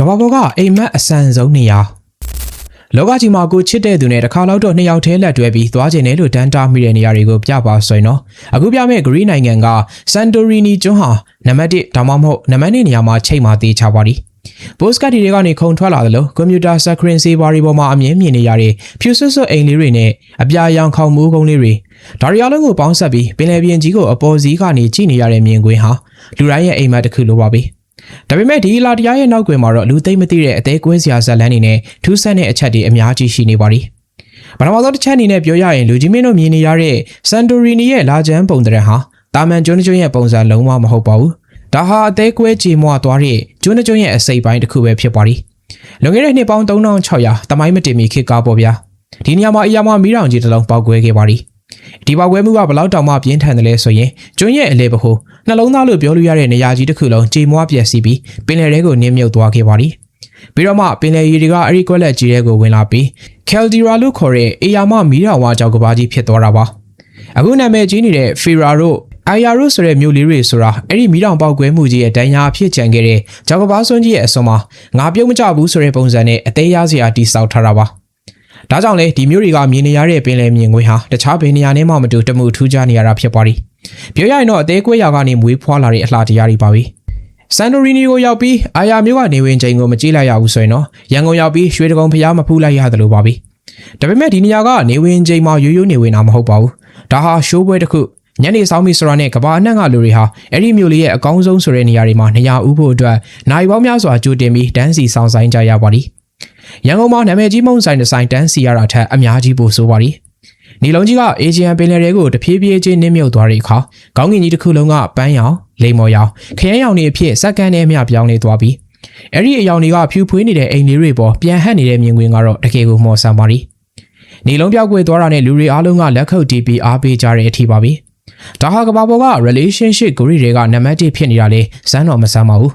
ကဘာပေါ်ကအိမ်မက်အဆန်ဆုံးနေရာလောကကြီးမှာကိုချစ်တဲ့သူနဲ့တစ်ခါလောက်တော့နှစ်ယောက်တည်းလက်တွဲပြီးသွားကျင်တယ်လို့တန်းတားမိတဲ့နေရာတွေကိုပြပါဆိုရင်တော့အခုပြမယ့်ဂရီးနိုင်ငံကစန်တိုရီနီကျွန်းဟာနံပါတ်1ဒါမှမဟုတ်နံပါတ်2နေရာမှာချိန်မှာတေးချပါသည်ပို့စကတ်တွေကနေခုံထွက်လာသလိုကွန်ပျူတာစကရင်စီဘာရီပေါ်မှာအမြင်မြင်နေရတဲ့ဖြူဆွတ်ဆွတ်အိမ်လေးတွေနဲ့အပြာရောင်ခေါင်မိုးကုန်းလေးတွေဒါရီအားလုံးကိုပေါင်းဆက်ပြီးပင်လယ်ပြင်ကြီးကိုအပေါ်စီးကနေကြည့်နေရတဲ့မြင်ကွင်းဟာလူတိုင်းရဲ့အိမ်မက်တစ်ခုလိုပါပဲ ဒါပေမဲ့ဒီလာတရားရဲ့နောက်ကွယ်မှာတော့လူသိမ့်မသိတဲ့အသေးကွဲစရာဇာတ်လမ်းတွေနဲ့ထူးဆန်းတဲ့အချက်တွေအများကြီးရှိနေပါသည်ပထမဆုံးတစ်ချက်အနေနဲ့ပြောရရင်လူကြီးမင်းတို့မြင်နေရတဲ့စန်တိုရီနီရဲ့လာချမ်းပုံတရံဟာတာမန်ကျွန်းကျွန်းရဲ့ပုံစံလုံးဝမဟုတ်ပါဘူးဒါဟာအသေးကွဲကြေမွားသွားတဲ့ကျွန်းကျွန်းရဲ့အစိပ်ပိုင်းတစ်ခုပဲဖြစ်ပါသည်လွန်ခဲ့တဲ့နှစ်ပေါင်း3600တမိုင်းမတင်မီခေတ်ကားပေါ်ဗျာဒီနေရာမှာအရာမမီးတောင်ကြီးတစ်လုံးပေါက်ကွဲခဲ့ပါသည် ဒီပေါက်ကွဲမှုကဘလောက်တောင်မှပြင်းထန်တယ်လဲဆိုရင်ကျွန်းရဲ့အလဲပဟိုနှလုံးသားလို့ပြောလို့ရတဲ့နေရာကြီးတစ်ခုလုံးကြေမွားပျက်စီးပြီးပင်လယ်ထဲကိုနင်းမြုပ်သွားခဲ့ပါသည်ပြီးတော့မှပင်လယ်ရေတွေကအဲ့ဒီကွက်လက်ကြီးတွေကိုဝင်လာပြီးကယ်ဒီရာလို့ခေါ်တဲ့အေယာမမီးတောင်ဝါကြောက်ကဘာကြီးဖြစ်သွားတာပါအခုနာမည်ကြီးနေတဲ့ဖီရာတို့အိုင်ယာရိုဆိုတဲ့မြို့လေးတွေဆိုတာအဲ့ဒီမီးတောင်ပေါက်ကွဲမှုကြီးရဲ့တန်ရာအဖြစ်ကြံခဲ့တဲ့ကြောက်ကဘာစွန်းကြီးရဲ့အစွန်မှာငါပြုံးမကြဘူးဆိုတဲ့ပုံစံနဲ့အသေးရစရာတိစောက်ထားတာပါ ဒါကြောင့်လေဒီမျိုးတွေကမြင်နေရတဲ့ပင်လယ်မြင်ကွင်းဟာတခြားဘယ်နေရာနဲ့မှမတူတမှုထူးခြားနေရတာဖြစ်ပါသည်ပြောရရင်တော့အသေးကွဲရာကနေမွေးဖွားလာတဲ့အလှတရားတွေပါပဲဆန်တိုရီနီကိုရောက်ပြီးအာယာမျိုးကနေဝင်ချိန်ကိုမကြည့်လိုက်ရဘူးဆိုရင်တော့ရန်ကုန်ရောက်ပြီးရွှေတကုံဖျားမဖူးလိုက်ရတယ်လို့ပါပဲဒါပေမဲ့ဒီနေရာကနေဝင်ချိန်မှာရိုးရိုးနေဝင်တာမဟုတ်ပါဘူးဒါဟာရှိုးပွဲတစ်ခုညနေဆောင်ပြီဆိုတာနဲ့ကဘာအနှံ့ကလူတွေဟာအဲ့ဒီမျိုးလေးရဲ့အကောင်းဆုံးဆိုတဲ့နေရာတွေမှာနေရာဥဖို့အတွက်နိုင်ပေါင်းများစွာကြိုတင်ပြီးတန်းစီဆောင်ဆိုင်ကြရပါသည် ရန်ကုန်မှာနာမည်ကြီးမုံဆိုင်တစ်ဆိုင်တန်းစီရတာထက်အများကြီးပိုဆိုပါသည်နီလုံးကြီးကအေဂျီယန်ပင်လယ်တွေကိုတဖြည်းဖြည်းချင်းနင်းမြုပ်သွားတဲ့အခါခေါင်းငင်ကြီးတစ်ခုလုံးကပန်းရောင်လိမ္မော်ရောင်ခရမ်းရောင်တွေအဖြစ်စက္ကန့်နဲ့မျှပြောင်းလဲသွားပြီးအဲ့ဒီအယောင်တွေကဖြူဖွေးနေတဲ့အိမ်လေးတွေပေါ်ပြန်ဟပ်နေတဲ့မြင်ကွင်းကတော့တကယ်ကိုမော်ဆန်ပါသည်နီလုံးပြောက်ကွယ်သွားတာနဲ့လူတွေအားလုံးကလက်ခုပ်တီးပြီးအားပေးကြတဲ့အထိပါပဲဒါဟာကဘာပေါ်က relationship ဂရီတွေကနံပါတ်1ဖြစ်နေတာလေဇန်းတော်မဆန်းပါဘူး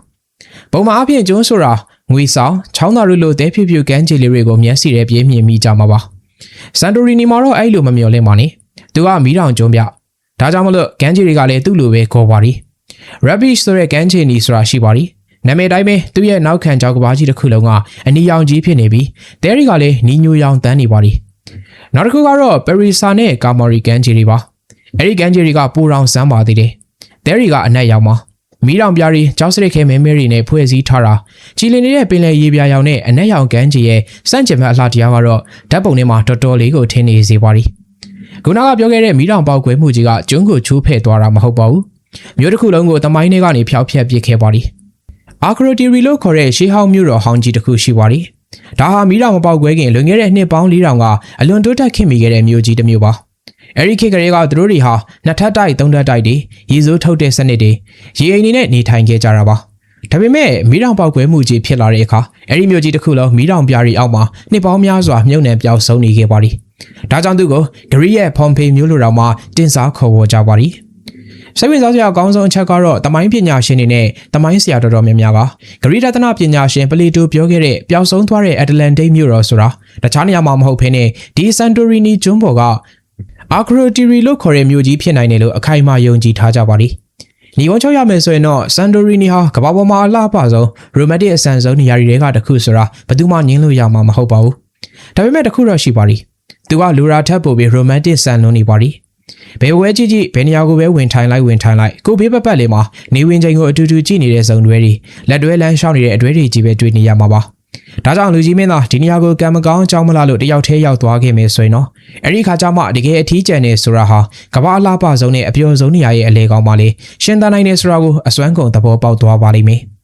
ပုံမှန်အဖြစ်ကျွန်းဆိုတာ ငွေဆောင်ချောင်းသားတို့လိုတဲဖြူဖြူကန်းချီလေးတွေကိုမျက်စိထဲပြေးမြင်မိကြမှာပါစန်တိုရီနီမှာတော့အဲ့လိုမမျော်လင့်ပါနဲ့သူကမီးတောင်ကျွန်းပြဒါကြောင့်မလို့ကန်းချီတွေကလည်းသူ့လိုပဲခေါ်ပါသည် rubbish ဆိုတဲ့ကန်းချီနီဆိုတာရှိပါသည်နာမည်တိုင်းပဲသူ့ရဲ့နောက်ခံကြောက်ကဘာကြီးတစ်ခုလုံးကအနီရောင်ကြီးဖြစ်နေပြီးတဲရီကလည်းနီညိုရောင်တန်းနေပါသည်နောက်တစ်ခုကတော့ပရီဆာနဲ့ကာမော်ရီကန်ဂျီတွေပါအဲ့ဒီကန်ဂျီတွေကပူရောင်စမ်းပါသေးတယ်တဲရီကအနက်ရောင်ပါ မီးတောင်ပြားတွေကြောက်စရိတ်ခဲမဲမဲတွေနဲ့ဖွဲ့စည်းထားတာချီလင်နေတဲ့ပင်လယ်ရေပြာရောင်နဲ့အနက်ရောင်ကန်ဂျီရဲ့စန့်ကျင်ဘက်အလှတရားကတော့ဓာတ်ပုံထဲမှာတော်တော်လေးကိုထင်းနေစေပါသည်ခုနကပြောခဲ့တဲ့မီးတောင်ပေါက်ကွဲမှုကြီးကကျွန်းကိုချိုးဖဲ့သွားတာမဟုတ်ပါဘူးမြို့တစ်ခုလုံးကိုတမိုင်းထဲကနေဖျောက်ဖျက်ပစ်ခဲ့ပါသည်အာခရိုတီရီလို့ခေါ်တဲ့ရှေးဟောင်းမြို့တော်ဟောင်းကြီးတစ်ခုရှိပါသည်ဒါဟာမီးတောင်မပေါက်ကွဲခင်လွန်ခဲ့တဲ့နှစ်ပေါင်း4000ကအလွန်တိုးတက်ခင်မိခဲ့တဲ့မြို့ကြီးတစ်မြို့ပါ အဲဒီခေတ်ကလေးကသူတို့တွေဟာနှစ်ထပ်တိုက်သုံးထပ်တိုက်တွေရေစိုးထုတ်တဲ့စနစ်တွေရေအိမ်တွေနဲ့နေထိုင်ခဲ့ကြတာပါဒါပေမဲ့မီးတောင်ပေါက်ကွဲမှုကြီးဖြစ်လာတဲ့အခါအဲဒီမြို့ကြီးတစ်ခုလုံးမီးတောင်ပြားတွေအောက်မှာနှစ်ပေါင်းများစွာမြုပ်နှံပြောင်းဆုံးနေခဲ့ပါသည်ဒါကြောင့်သူကိုဂရီရဲ့ဖွန်ဖေမျိုးလိုတော်မှာတင်စားခေါ်ဝေါ်ကြပါသည်စိတ်ဝင်စားစရာအကောင်းဆုံးအချက်ကတော့တမိုင်းပညာရှင်တွေနဲ့တမိုင်းဆရာတော်တော်များများကဂရိတသနာပညာရှင်ပလီတိုပြောခဲ့တဲ့ပျောက်ဆုံးသွားတဲ့အက်တလန်တိတ်မြို့တော်ဆိုတာတခြားနေရာမှာမဟုတ်ဘဲနဲ့ဒီစန်တိုရီနီကျွန်းပေါ်က အာခရိုတီရီလို့ခေါ်တဲ့မြို့ကြီးဖြစ်နိုင်တယ်လို့အခိုင်အမာယုံကြည်ထားကြပါလိမ့်။ညီဝန်ချုပ်ရမယ်ဆိုရင်တော့စန်တိုရီနီဟာကမ္ဘာပေါ်မှာအလှပဆုံးရိုမန်တစ်အဆန်ဆုံးနေရာတွေကတစ်ခုဆိုတာဘယ်သူမှငင်းလို့ရမှာမဟုတ်ပါဘူး။ဒါပေမဲ့တစ်ခုတော့ရှိပါလိမ့်။သူကလူရာထက်ပိုပြီးရိုမန်တစ်ဆန်လုံးနေပါလိမ့်။ဘယ်ဝဲကြည့်ကြည့်ဘယ်နေရာကိုပဲဝင်ထိုင်လိုက်ဝင်ထိုင်လိုက်ကိုဘေးပပတ်လေးမှာနေဝင်ချိန်ကိုအတူတူကြည့်နေတဲ့ဇုံတွေတွေလက်တွဲလမ်းရှောင်းနေတဲ့အတွဲတွေကြီးပဲတွေ့နေရမှာပါ။ ဒါကြောင့်လူကြီးမင်းသားဒီနေရာကိုကံမကောင်းအကြောင်းမလားလို့တယောက်တည်းရောက်သွားခဲ့မယ်ဆိုရင်တော့အဲ့ဒီခါကျမှတကယ်အထီးကျန်နေဆိုတာဟာကမ္ဘာအလားပဆုံးနဲ့အပျော်ဆုံးနေရာရဲ့အလေကောင်းပါလေရှင်သန်နိုင်နေဆိုတာကိုအစွမ်းကုန်သဘောပေါက်သွားပါလိမ့်မယ်။